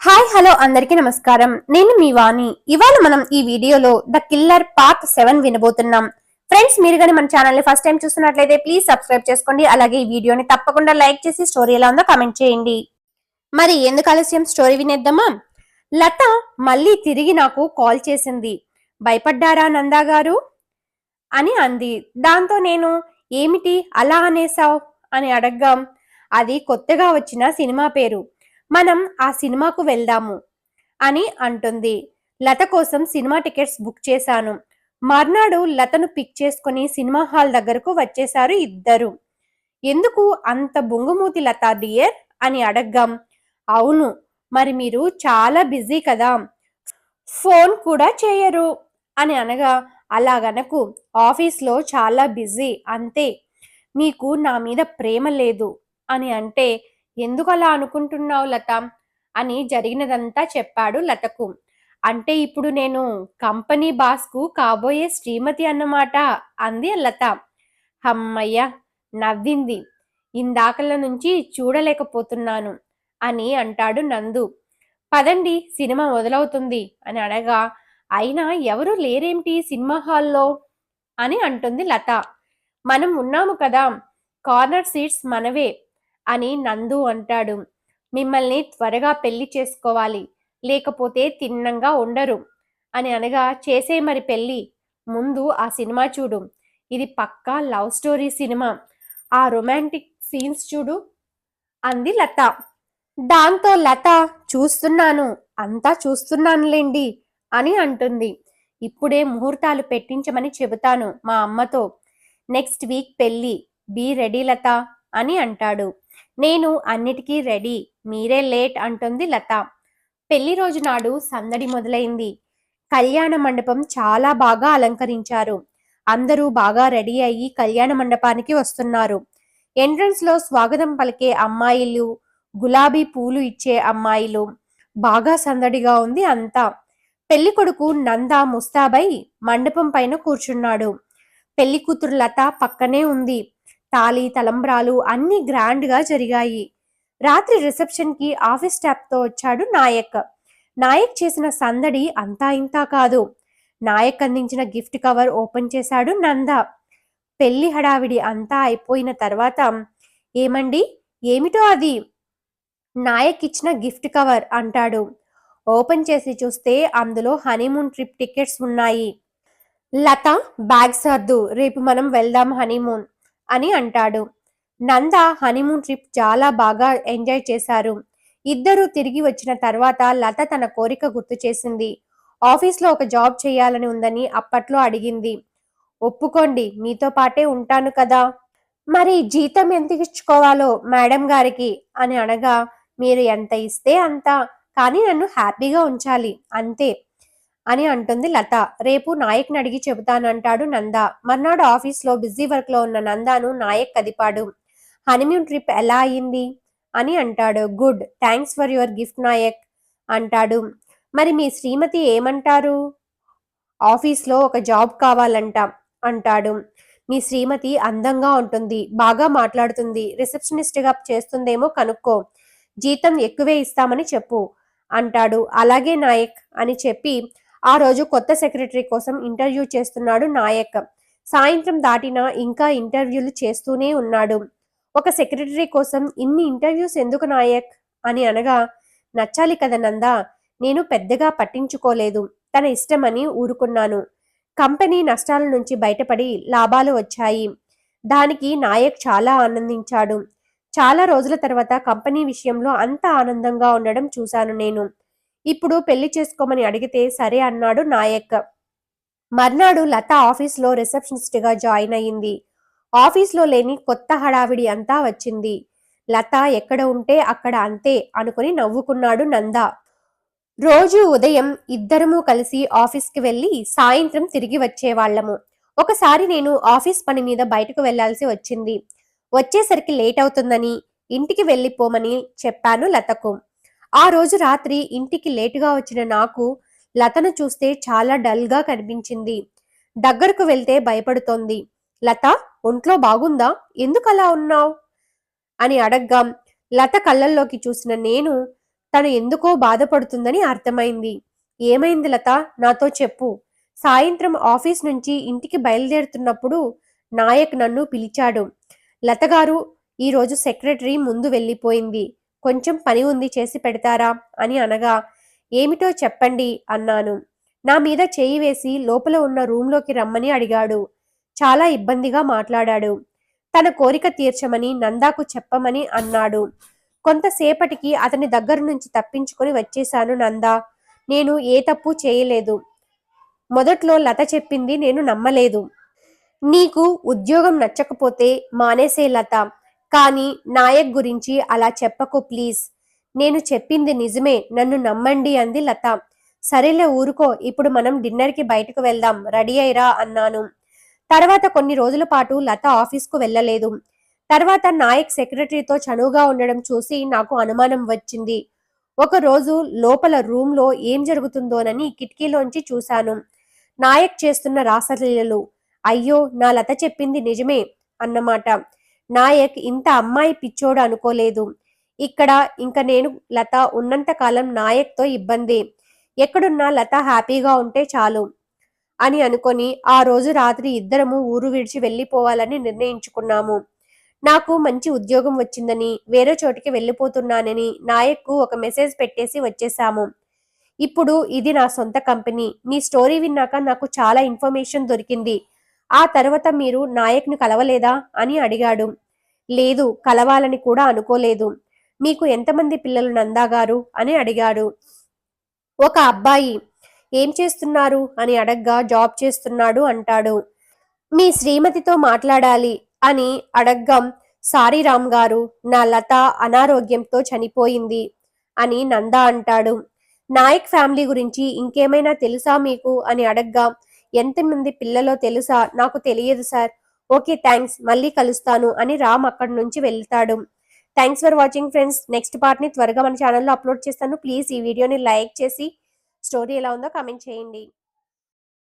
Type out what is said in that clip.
Hi hello అందరికీ నమస్కారం. నేను మీ వాణి. ఇవాళ మనం ఈ వీడియోలో ద కిల్లర్ పార్ట్ సెవెన్ వినబోతున్నాం. ఫ్రెండ్స్ మీరు కానీ మన ఛానల్ని ఫస్ట్ టైం చూస్తున్నట్లయితే ప్లీజ్ సబ్స్క్రైబ్ చేసుకోండి. అలాగే ఈ వీడియోని తప్పకుండా లైక్ చేసి స్టోరీ ఎలా ఉందో కమెంట్ చేయండి. మరి ఎందుకు ఆలస్యం? స్టోరీ వినేద్దామా? లత మళ్ళీ తిరిగి నాకు కాల్ చేసింది. భయపడ్డారా నందా గారు? అని అంది. దాంతో నేను ఏమిటి? అలా అనేసావ్ అని అడగ్గాం. అది కొత్తగా వచ్చిన సినిమా పేరు. మనం ఆ సినిమాకు వెళ్దాము అని అంటుంది. లత కోసం సినిమా టికెట్స్ బుక్ చేశాను. మర్నాడు లతను పిక్ చేసుకుని సినిమా హాల్ దగ్గరకు వచ్చేశారు ఇద్దరు. ఎందుకు అంత బొంగుమూతి లత డియర్ అని అడగ్గాం. అవును మరి మీరు చాలా బిజీ కదా. ఫోన్ కూడా చేయరు అని అనగా అలాగనకు ఆఫీస్లో చాలా బిజీ అంతే. మీకు నా మీద ప్రేమ లేదు అని అంటే ఎందుకు అలా అనుకుంటున్నావు లత? అని జరిగినదంతా చెప్పాడు లతకు. అంటే ఇప్పుడు నేను కంపెనీ బాస్కు కాబోయే శ్రీమతి అన్నమాట అంది లత. హమ్మయ్య నవ్వింది. ఇందాకల నుంచి చూడలేకపోతున్నాను అని అంటాడు నందు. పదండి సినిమా మొదలవుతుంది అని అనగా అయినా ఎవరు లేరేంటి సినిమా హాల్లో? అని అంటుంది లత. మనం ఉన్నాము కదా కార్నర్ సీట్స్ మనవే. అని నందు అంటాడు. మిమ్మల్ని త్వరగా పెళ్ళి చేసుకోవాలి. లేకపోతే తిన్నంగా ఉండరు. అని అనగా చేసే మరి పెళ్ళి ముందు ఆ సినిమా చూడు. ఇది పక్కా లవ్ స్టోరీ సినిమా. ఆ రొమాంటిక్ సీన్స్ చూడు. అంది లత. దాంతో లత చూస్తున్నాను. అంతా చూస్తున్నానులేండి అని అంటుంది. ఇప్పుడే ముహూర్తాలు పెట్టించమని చెబుతాను మా అమ్మతో. నెక్స్ట్ వీక్ పెళ్ళి బీ రెడీ లత అని అంటాడు. నేను అన్నిటికీ రెడీ. మీరే లేట్ అంటుంది లత. పెళ్ళి రోజు నాడు సందడి మొదలైంది. కళ్యాణ మండపం చాలా బాగా అలంకరించారు. అందరూ బాగా రెడీ అయ్యి కళ్యాణ మండపానికి వస్తున్నారు. ఎంట్రన్స్లో స్వాగతం పలికే అమ్మాయిలు గులాబీ పూలు ఇచ్చే అమ్మాయిలు. బాగా సందడిగా ఉంది అంతా. పెళ్ళి కొడుకు నంద ముస్తాబై మండపం పైన కూర్చున్నాడు. పెళ్ళి కూతురు లత పక్కనే ఉంది. తాళి తలంబ్రాలు అన్ని గ్రాండ్గా జరిగాయి. రాత్రి రిసెప్షన్కి ఆఫీస్ స్టాఫ్తో వచ్చాడు నాయక్. నాయక్ చేసిన సందడి అంతా ఇంతా కాదు. నాయక్ అందించిన గిఫ్ట్ కవర్ ఓపెన్ చేశాడు నంద. పెళ్ళి హడావిడి అంతా అయిపోయిన తర్వాత ఏమండి? ఏమిటో అది? నాయక్ ఇచ్చిన గిఫ్ట్ కవర్ అంటాడు. ఓపెన్ చేసి చూస్తే అందులో హనీమూన్ ట్రిప్ టికెట్స్ ఉన్నాయి. లత బ్యాగ్ సర్దు. రేపు మనం వెళ్దాం హనీమూన్ అని అంటాడు. నంద హనీమూన్ ట్రిప్ చాలా బాగా ఎంజాయ్ చేశారు. ఇద్దరూ తిరిగి వచ్చిన తర్వాత లత తన కోరిక గుర్తు చేసింది. ఆఫీస్లో ఒక జాబ్ చేయాలని ఉందని అప్పట్లో అడిగింది. ఒప్పుకోండి మీతో పాటే ఉంటాను కదా. మరి జీతం ఎంత ఇచ్చుకోవాలో మేడం గారికి అని అనగా మీరు ఎంత ఇస్తే అంత కానీ నన్ను హ్యాపీగా ఉంచాలి అంతే. అని అంటుంది లత. రేపు నాయక్ని అడిగి చెబుతానంటాడు నంద. మర్నాడు ఆఫీస్లో బిజీ వర్క్లో ఉన్న నందాను నాయక్ కదిపాడు. హనీమూన్ ట్రిప్ ఎలా అయింది? అని అంటాడు. Good. Thanks for your gift Nayak అంటాడు. మరి మీ శ్రీమతి ఏమంటారు? ఆఫీస్లో ఒక జాబ్ కావాలంట అంటాడు. మీ శ్రీమతి అందంగా ఉంటుంది. బాగా మాట్లాడుతుంది. రిసెప్షనిస్ట్గా చేస్తుందేమో కనుక్కో. జీతం ఎక్కువే ఇస్తామని చెప్పు అంటాడు. అలాగే నాయక్ అని చెప్పి ఆ రోజు కొత్త సెక్రటరీ కోసం ఇంటర్వ్యూ చేస్తున్నాడు నాయక్. సాయంత్రం దాటినా ఇంకా ఇంటర్వ్యూలు చేస్తూనే ఉన్నాడు. ఒక సెక్రటరీ కోసం ఇన్ని ఇంటర్వ్యూస్ ఎందుకు నాయక్? అని అనగా నచ్చాలి కదా నందా నేను పెద్దగా పట్టించుకోలేదు తన ఇష్టమని ఊరుకున్నాను. కంపెనీ నష్టాల నుంచి బయటపడి లాభాలు వచ్చాయి. దానికి నాయక్ చాలా ఆనందించాడు. చాలా రోజుల తర్వాత కంపెనీ విషయంలో అంత ఆనందంగా ఉండడం చూశాను నేను. ఇప్పుడు పెళ్ళి చేసుకోమని అడిగితే సరే అన్నాడు నాయక్ మర్నాడు లత ఆఫీస్లో రిసెప్షనిస్ట్గా జాయిన్ అయింది ఆఫీస్లో లేని కొత్త హడావిడి అంతా వచ్చింది. లత ఎక్కడ ఉంటే అక్కడ అంతే అనుకుని నవ్వుకున్నాడు నంద. రోజు ఉదయం ఇద్దరము కలిసి ఆఫీస్కి వెళ్ళి సాయంత్రం తిరిగి వచ్చేవాళ్ళము ఒకసారి నేను ఆఫీస్ పని మీద బయటకు వెళ్ళాల్సి వచ్చింది. వచ్చేసరికి లేట్ అవుతుందని ఇంటికి వెళ్ళిపోమని చెప్పాను లతకు. ఆ రోజు రాత్రి ఇంటికి లేటుగా వచ్చిన నాకు లతను చూస్తే చాలా డల్గా కనిపించింది. దగ్గరకు వెళ్తే భయపడుతోంది. లత ఒంట్లో బాగుందా? ఎందుకు అలా ఉన్నావు? అని అడగ్గా. లత కళ్ళల్లోకి చూసిన నేను తను ఎందుకో బాధపడుతుందని అర్థమైంది. ఏమైంది లత? నాతో చెప్పు. సాయంత్రం ఆఫీస్ నుంచి ఇంటికి బయలుదేరుతున్నప్పుడు నాయక్ నన్ను పిలిచాడు. లతగారు ఈరోజు సెక్రటరీ ముందు వెళ్ళిపోయింది. కొంచెం పని ఉంది చేసి పెడతారా అని అనగా ఏమిటో చెప్పండి అన్నాను. నా మీద చేయి వేసి లోపల ఉన్న రూంలోకి రమ్మని అడిగాడు. చాలా ఇబ్బందిగా మాట్లాడాడు. తన కోరిక తీర్చమని నందాకు చెప్పమని అన్నాడు. కొంతసేపటికి అతని దగ్గర నుంచి తప్పించుకొని వచ్చేశాను నందా. నేను ఏ తప్పు చేయలేదు. మొదట్లో లత చెప్పింది నేను నమ్మలేదు. నీకు ఉద్యోగం నచ్చకపోతే మానేసే లత. కానీ నాయక్ గురించి అలా చెప్పకు ప్లీజ్. నేను చెప్పింది నిజమే నన్ను నమ్మండి అంది లత. సరేలే ఊరుకో ఇప్పుడు మనం డిన్నర్కి బయటకు వెళ్దాం రెడీ అయిరా అన్నాను. తర్వాత కొన్ని రోజుల పాటు లత ఆఫీస్కు వెళ్ళలేదు. తర్వాత నాయక్ సెక్రటరీతో చనువుగా ఉండడం చూసి నాకు అనుమానం వచ్చింది. ఒక రోజు లోపల రూమ్లో ఏం జరుగుతుందోనని కిటికీలోంచి చూశాను. నాయక్ చేస్తున్న రాసలీలలు. అయ్యో నా లత చెప్పింది నిజమే అన్నమాట. నాయక్ ఇంత అమ్మాయి పిచ్చోడు అనుకోలేదు. ఇక్కడ ఇంకా నేను లత ఉన్నంత కాలం నాయక్తో ఇబ్బంది. ఎక్కడున్నా లత హ్యాపీగా ఉంటే చాలు అని అనుకొని ఆ రోజు రాత్రి ఇద్దరము ఊరు విడిచి వెళ్ళిపోవాలని నిర్ణయించుకున్నాము. నాకు మంచి ఉద్యోగం వచ్చిందని వేరే చోటికి వెళ్ళిపోతున్నానని నాయక్కు ఒక మెసేజ్ పెట్టేసి వచ్చేసాము. ఇప్పుడు ఇది నా సొంత కంపెనీ. మీ స్టోరీ విన్నాక నాకు చాలా ఇన్ఫర్మేషన్ దొరికింది. ఆ తర్వాత మీరు నాయక్ని కలవలేదా అని అడిగాడు. లేదు కలవాలని కూడా అనుకోలేదు. మీకు ఎంతమంది పిల్లలు నందా గారు? అని అడిగాడు. ఒక అబ్బాయి. ఏం చేస్తున్నారు? అని అడగ్గా జాబ్ చేస్తున్నాడు అంటాడు. మీ శ్రీమతితో మాట్లాడాలి అని అడగ్గం. సారీ రామ్ గారు నా లత అనారోగ్యంతో చనిపోయింది అని నందా అంటాడు. నాయక్ ఫ్యామిలీ గురించి ఇంకేమైనా తెలుసా మీకు? అని అడగ్గా ఎంతమంది పిల్లలో తెలుసా? నాకు తెలియదు సార్. Okay thanks. మళ్ళీ కలుస్తాను అని రామ్ అక్కడి నుంచి వెళ్తాడు. Thanks for watching friends. Next పార్ట్ని త్వరగా మన ఛానల్లో అప్లోడ్ చేస్తాను. ప్లీజ్ ఈ వీడియోని లైక్ చేసి స్టోరీ ఎలా ఉందో కామెంట్ చేయండి.